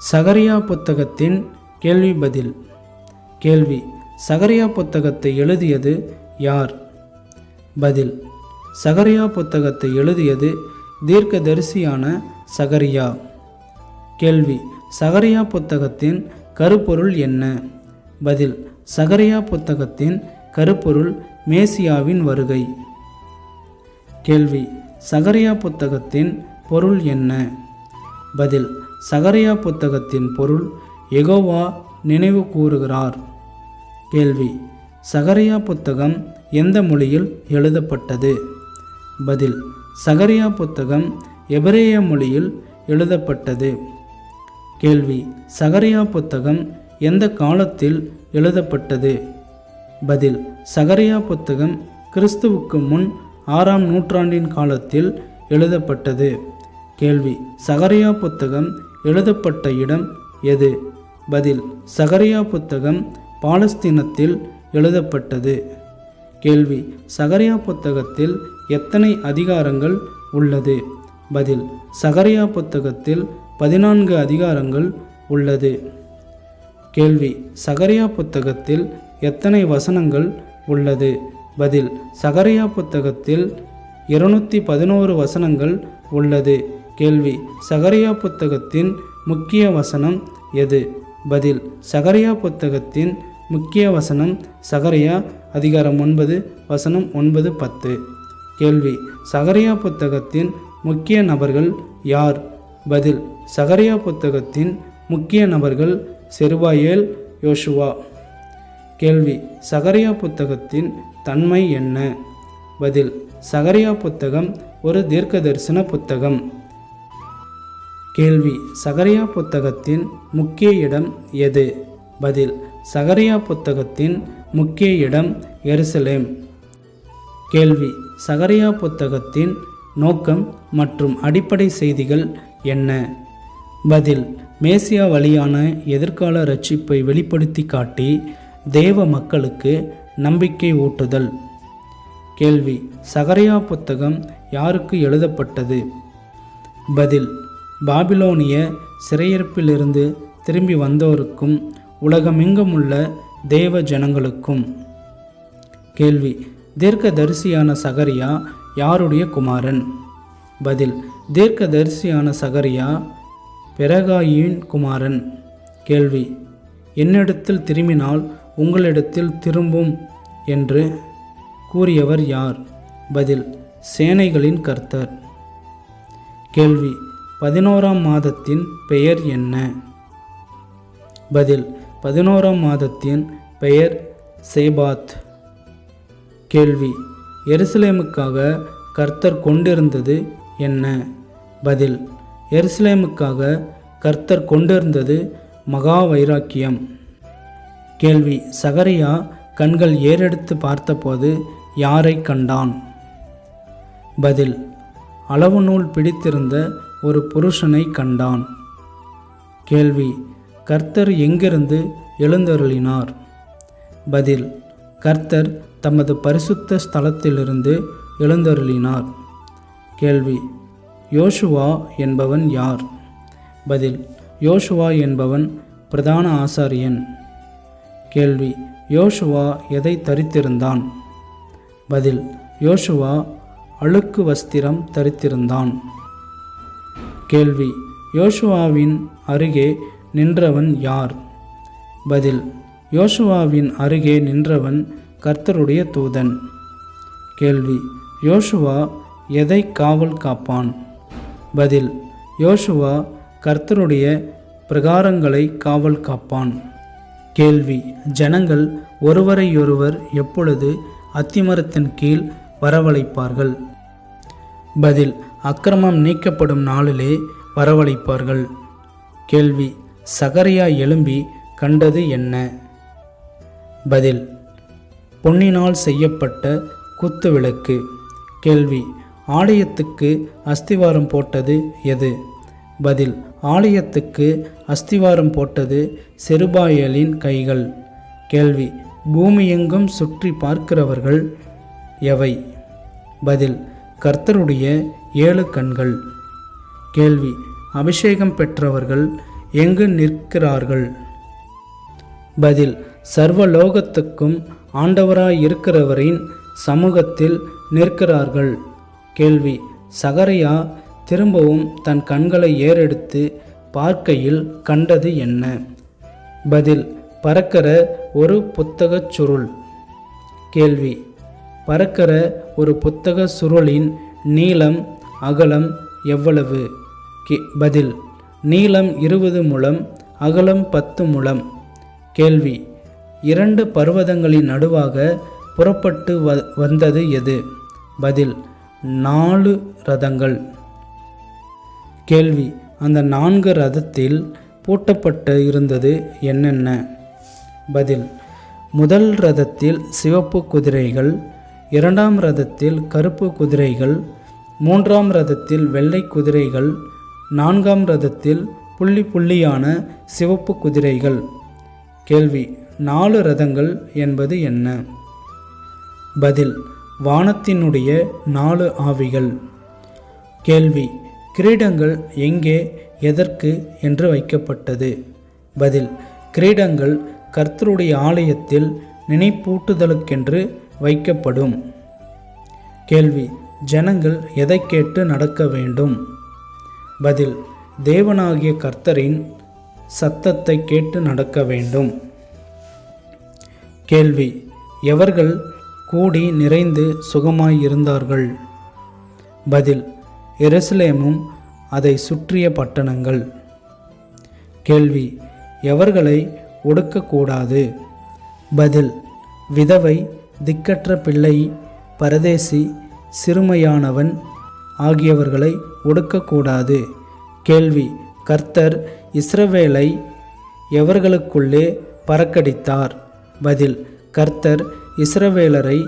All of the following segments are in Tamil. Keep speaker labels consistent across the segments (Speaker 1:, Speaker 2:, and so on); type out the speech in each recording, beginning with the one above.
Speaker 1: சகரியா புத்தகத்தின் கேள்வி பதில். கேள்வி. சகரியா புத்தகத்தை எழுதியது யார்? பதில். சகரியா புத்தகத்தை எழுதியது தீர்க்கதரிசியான சகரியா. கேள்வி. சகரியா புத்தகத்தின் கருப்பொருள் என்ன? பதில். சகரியா புத்தகத்தின் கருப்பொருள் மேசியாவின் வருகை. கேள்வி. சகரியா புத்தகத்தின் பொருள் என்ன? பதில். சகரியா புத்தகத்தின் பொருள் எகோவா நினைவு கூறுகிறார். கேள்வி. சகரியா புத்தகம் எந்த மொழியில் எழுதப்பட்டது? பதில். சகரியா புத்தகம் எபிரேய மொழியில் எழுதப்பட்டது. கேள்வி. சகரியா புத்தகம் எந்த காலத்தில் எழுதப்பட்டது? பதில். சகரியா புத்தகம் கிறிஸ்துவுக்கு முன் ஆறாம் நூற்றாண்டின் காலத்தில் எழுதப்பட்டது. கேள்வி. சகரியா புத்தகம் எழுதப்பட்ட இடம் எது? பதில் சகரியா புத்தகம் பாலஸ்தீனத்தில் எழுதப்பட்டது. கேள்வி சகரியா புத்தகத்தில் எத்தனை அதிகாரங்கள் உள்ளது? பதில் சகரியா புத்தகத்தில் பதினான்கு அதிகாரங்கள் உள்ளது. கேள்வி சகரியா புத்தகத்தில் எத்தனை வசனங்கள் உள்ளது? பதில் சகரியா புத்தகத்தில் இருநூற்றி பதினோரு வசனங்கள் உள்ளது. கேள்வி. சகரியா புத்தகத்தின் முக்கிய வசனம் எது? பதில். சகரியா புத்தகத்தின் முக்கிய வசனம் சகரியா அதிகாரம் ஒன்பது வசனம் ஒன்பது பத்து. கேள்வி. சகரியா புத்தகத்தின் முக்கிய நபர்கள் யார்? பதில். சகரியா புத்தகத்தின் முக்கிய நபர்கள் செருபாயேல் யோசுவா. கேள்வி. சகரியா புத்தகத்தின் தன்மை என்ன? பதில். சகரியா புத்தகம் ஒரு தீர்க்க தரிசன புத்தகம். கேள்வி. சகரியா புத்தகத்தின் முக்கிய இடம் எது? பதில். சகரியா புத்தகத்தின் முக்கிய இடம் எருசலேம். கேள்வி. சகரியா புத்தகத்தின் நோக்கம் மற்றும் அடிப்படை செய்திகள் என்ன? பதில். மேசியா வழியான எதிர்கால ரட்சிப்பை வெளிப்படுத்தி காட்டி தேவ மக்களுக்கு நம்பிக்கை ஊட்டுதல். கேள்வி. சகரியா புத்தகம் யாருக்கு எழுதப்பட்டது? பதில். பாபிலோனிய சிறையிருப்பிலிருந்து திரும்பி வந்தோருக்கும் உலகமெங்குமுள்ள தேவ ஜனங்களுக்கும். கேள்வி. தீர்க்கதரிசியான சகரியா யாருடைய குமாரன்? பதில். தீர்க்கதரிசியான சகரியா பெரகாயின் குமாரன். கேள்வி. என்னிடத்தில் திரும்பினால் உங்களிடத்தில் திரும்பும் என்று கூறியவர் யார்? பதில். சேனைகளின் கர்த்தர். கேள்வி. பதினோராம் மாதத்தின் பெயர் என்ன? பதில் பதினோராம் மாதத்தின் பெயர் சேபாத். கேள்வி எருசலேமுக்காக கர்த்தர் கொண்டிருந்தது என்ன? பதில் எருசலேமுக்காக கர்த்தர் கொண்டிருந்தது மகா வைராக்கியம். கேள்வி சகரியா கண்கள் ஏறெடுத்து பார்த்தபோது யாரை கண்டான்? பதில் அளவு நூல் பிடித்திருந்த ஒரு புருஷனை கண்டான். கேள்வி கர்த்தர் எங்கிருந்து எழுந்தருளினார்? பதில் கர்த்தர் தமது பரிசுத்த ஸ்தலத்திலிருந்து எழுந்தருளினார். கேள்வி யோசுவா என்பவன் யார்? பதில் யோசுவா என்பவன் பிரதான ஆசாரியன். கேள்வி யோசுவா எதை தரித்திருந்தான்? பதில் யோசுவா அழுக்கு வஸ்திரம் தரித்திருந்தான். கேள்வி. யோசுவாவின் அருகே நின்றவன் யார்? பதில் யோசுவாவின் அருகே நின்றவன் கர்த்தருடைய தூதன். கேள்வி யோசுவா எதை காவல் காப்பான்? பதில் யோசுவா கர்த்தருடைய பிரகாரங்களை காவல் காப்பான். கேள்வி ஜனங்கள் ஒருவரையொருவர் எப்பொழுது அத்திமரத்தின் கீழ் வரவழைப்பார்கள்? பதில் அக்கிரமம் நீக்கப்படும் நாளிலே வரவழைப்பார்கள். கேள்வி சகரியா எழும்பி கண்டது என்ன? பதில் பொன்னினால் செய்யப்பட்ட குத்து விளக்கு. கேள்வி ஆலயத்துக்கு அஸ்திவாரம் போட்டது எது? பதில் ஆலயத்துக்கு அஸ்திவாரம் போட்டது செருபாயலின் கைகள். கேள்வி பூமியெங்கும் சுற்றி பார்க்கிறவர்கள் எவை? பதில் கர்த்தருடைய ஏழு கண்கள். கேள்வி அபிஷேகம் பெற்றவர்கள் எங்கு நிற்கிறார்கள்? பதில் சர்வலோகத்துக்கும் ஆண்டவராய் இருக்கிறவரின் சமூகத்தில் நிற்கிறார்கள். கேள்வி சகரையா திரும்பவும் தன் கண்களை ஏறெடுத்து பார்க்கையில் கண்டது என்ன? பதில் பறக்கிற ஒரு புத்தகச் சுருள். கேள்வி பறக்கிற ஒரு புத்தக சுருளின் நீளம் அகலம் எவ்வளவு? கே பதில் நீளம் இருபது முழம் அகலம் பத்து முழம் கேள்வி இரண்டு பர்வதங்களின் நடுவாக புறப்பட்டு வ வந்தது எது? பதில் நாலு ரதங்கள். கேள்வி அந்த நான்கு ரதத்தில் பூட்டப்பட்டு இருந்தது என்னென்ன? பதில் முதல் ரதத்தில் சிவப்பு குதிரைகள் இரண்டாம் ரதத்தில் கருப்பு குதிரைகள் மூன்றாம் ரதத்தில் வெள்ளை குதிரைகள் நான்காம் ரதத்தில் புள்ளி புள்ளியான சிவப்பு குதிரைகள். கேள்வி நாலு ரதங்கள் என்பது என்ன? பதில் வானத்தினுடைய நாலு ஆவிகள். கேள்வி கிரீடங்கள் எங்கே எதற்கு என்று வைக்கப்பட்டது. பதில் கிரீடங்கள் கர்த்தருடைய ஆலயத்தில் நினைப்பூட்டுதலுக்கென்று வைக்கப்படும். கேள்வி ஜனங்கள் எதை கேட்டு நடக்க வேண்டும்? பதில் தேவனாகிய கர்த்தரின் சத்தத்தை கேட்டு நடக்க வேண்டும். கேள்வி எவர்கள் கூடி நிறைந்து சுகமாய் இருந்தார்கள்? பதில் எருசலேமும் அதை சுற்றிய பட்டணங்கள். கேள்வி எவர்களை ஒடுக்கக்கூடாது? பதில் விதவை திக்கற்ற பிள்ளை பரதேசி சிறுமையானவன் ஆகியவர்களை ஒடுக்கக்கூடாது. கேள்வி கர்த்தர் இஸ்ரவேலை எவர்களுக்குள்ளே பறக்கடித்தார்? பதில் கர்த்தர் இஸ்ரவேலரை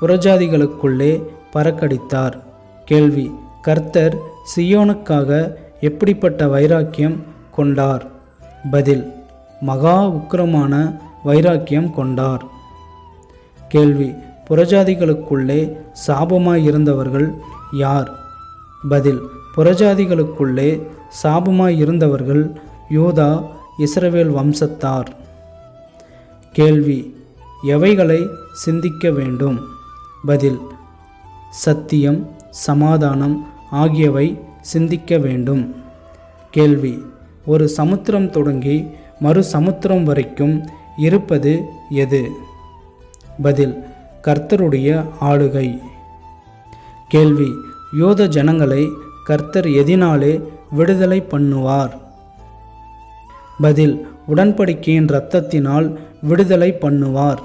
Speaker 1: புறஜாதிகளுக்குள்ளே பறக்கடித்தார். கேள்வி கர்த்தர் சியோனுக்காக எப்படிப்பட்ட வைராக்கியம் கொண்டார்? பதில் மகா உக்கிரமான வைராக்கியம் கொண்டார். கேள்வி புறஜாதிகளுக்குள்ளே சாபமாய் இருந்தவர்கள் யார்? பதில் புறஜாதிகளுக்குள்ளே சாபமாய் இருந்தவர்கள் யூதா இஸ்ரவேல் வம்சத்தார். கேள்வி எவைகளை சிந்திக்க வேண்டும்? பதில் சத்தியம் சமாதானம் ஆகியவை சிந்திக்க வேண்டும். கேள்வி ஒரு சமுத்திரம் தொடங்கி மறு சமுத்திரம் வரைக்கும் இருப்பது எது? பதில் கர்த்தருடைய ஆளுகை. கேள்வி யோத ஜனங்களை கர்த்தர் எதினாலே விடுதலை பண்ணுவார்? பதில் உடன்படிக்கையின் இரத்தத்தினால் விடுதலை பண்ணுவார்.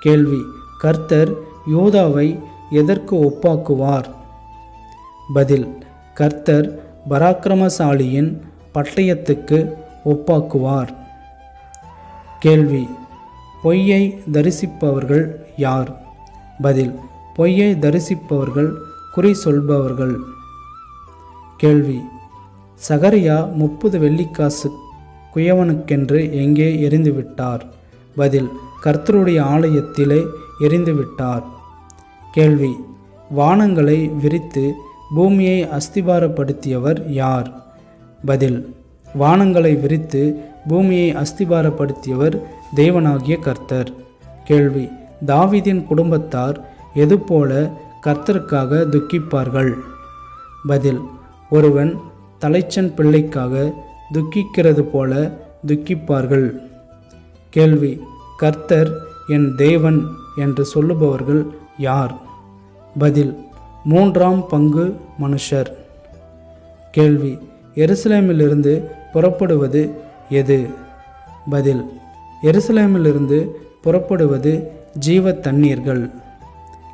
Speaker 1: கேள்வி கர்த்தர் யோதாவை எதற்கு ஒப்பாக்குவார்? பதில் கர்த்தர் பராக்கிரமசாலியின் பட்டயத்துக்கு ஒப்பாக்குவார். கேள்வி பொய்யை தரிசிப்பவர்கள் யார்? பதில் பொய்யை தரிசிப்பவர்கள் குறி சொல்பவர்கள். கேள்வி சகரியா முப்பது வெள்ளிக்காசு குயவனுக்கென்று எங்கே எரிந்துவிட்டார் பதில் கர்த்தருடைய ஆலயத்திலே எரிந்துவிட்டார் கேள்வி வானங்களை விரித்து பூமியை அஸ்திபாரப்படுத்தியவர் யார்? பதில் வானங்களை விரித்து பூமியை அஸ்திபாரப்படுத்தியவர் தேவனாகிய கர்த்தர். கேள்வி தாவிதின் குடும்பத்தார் எதுபோல கர்த்தருக்காக துக்கிப்பார்கள்? பதில் ஒருவன் தலைச்சன் பிள்ளைக்காக துக்கிக்கிறது போல துக்கிப்பார்கள். கேள்வி கர்த்தர் என் தேவன் என்று சொல்லுபவர்கள் யார்? பதில் மூன்றாம் பங்கு மனுஷர். கேள்வி எருசலேமிலிருந்து புறப்படுவது எது? பதில் எருசலேமிலிருந்து புறப்படுவது ஜீவ தண்ணீர்கள்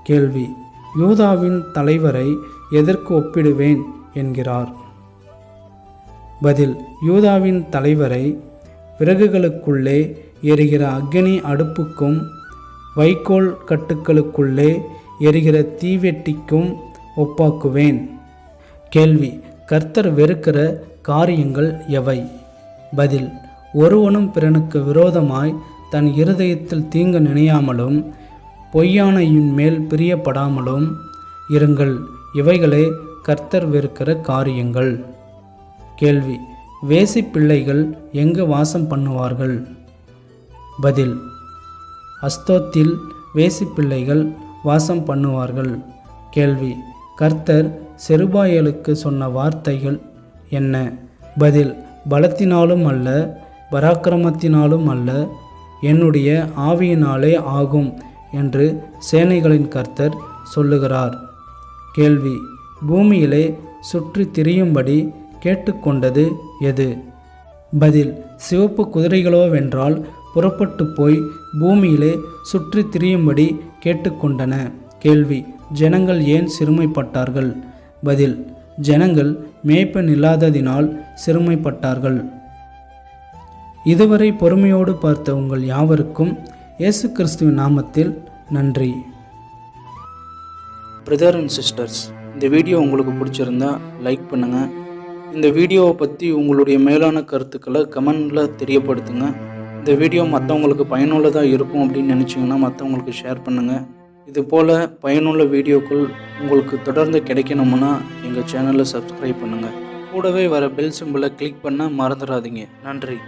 Speaker 1: கேள்வி யூதாவின் தலைவரை எதற்கு ஒப்பிடுவேன்? என்கிறார். பதில் யூதாவின் தலைவரை விறகுகளுக்குள்ளே எரிகிற அக்னி அடுப்புக்கும் வைக்கோல் கட்டுக்களுக்குள்ளே எரிகிற தீவெட்டிக்கும் ஒப்பாக்குவேன். கேள்வி கர்த்தர் வெறுக்கிற காரியங்கள் எவை? பதில் ஒருவனும் பிறனுக்கு விரோதமாய் தன் இருதயத்தில் தீங்கு நினையாமலும் பொய்யானையின் மேல் பிரியப்படாமலும் இருங்கள். இவைகளே கர்த்தர் வெறுக்கிற காரியங்கள். கேள்வி. வேசி பிள்ளைகள் எங்கு வாசம் பண்ணுவார்கள்? பதில். அஸ்தோத்தில் வேசி பிள்ளைகள் வாசம் பண்ணுவார்கள். கேள்வி. கர்த்தர் செருபாயலுக்கு சொன்ன வார்த்தைகள் என்ன? பதில். பலத்தினாலும் அல்ல பராக்கிரமத்தினாலும் அல்ல என்னுடைய ஆவியினாலே ஆகும் என்று சேனைகளின் கர்த்தர் சொல்லுகிறார். கேள்வி பூமியிலே சுற்றி திரியும்படி கேட்டுக்கொண்டது எது? பதில் சிவப்பு குதிரைகளோவென்றால் புறப்பட்டு போய் பூமியிலே சுற்றி திரியும்படி கேட்டுக்கொண்டன. கேள்வி ஜனங்கள் ஏன் சிறுமைப்பட்டார்கள்? பதில் ஜனங்கள் மேய்ப்பன் இல்லாததினால் சிறுமைப்பட்டார்கள். இதுவரை பொறுமையோடு பார்த்த உங்கள் யாவருக்கும் இயேசு கிறிஸ்துவின் நாமத்தில் நன்றி. பிரதர் அண்ட் சிஸ்டர்ஸ் இந்த வீடியோ உங்களுக்கு பிடிச்சிருந்தா லைக் பண்ணுங்கள் இந்த வீடியோவை பற்றி உங்களுடைய மேலான கருத்துக்களை கமெண்டில் தெரியப்படுத்துங்க. இந்த வீடியோ மற்றவங்களுக்கு பயனுள்ளதாக இருக்கும் அப்படின்னு நினச்சிங்கன்னா மற்றவங்களுக்கு ஷேர் பண்ணுங்கள் இது போல் பயனுள்ள வீடியோக்கள் உங்களுக்கு தொடர்ந்து கிடைக்கணும்னா எங்கள் சேனலை சப்ஸ்கிரைப் பண்ணுங்கள் கூடவே வர பெல் சிம்பிளை கிளிக் பண்ண மறந்துடாதீங்க. நன்றி.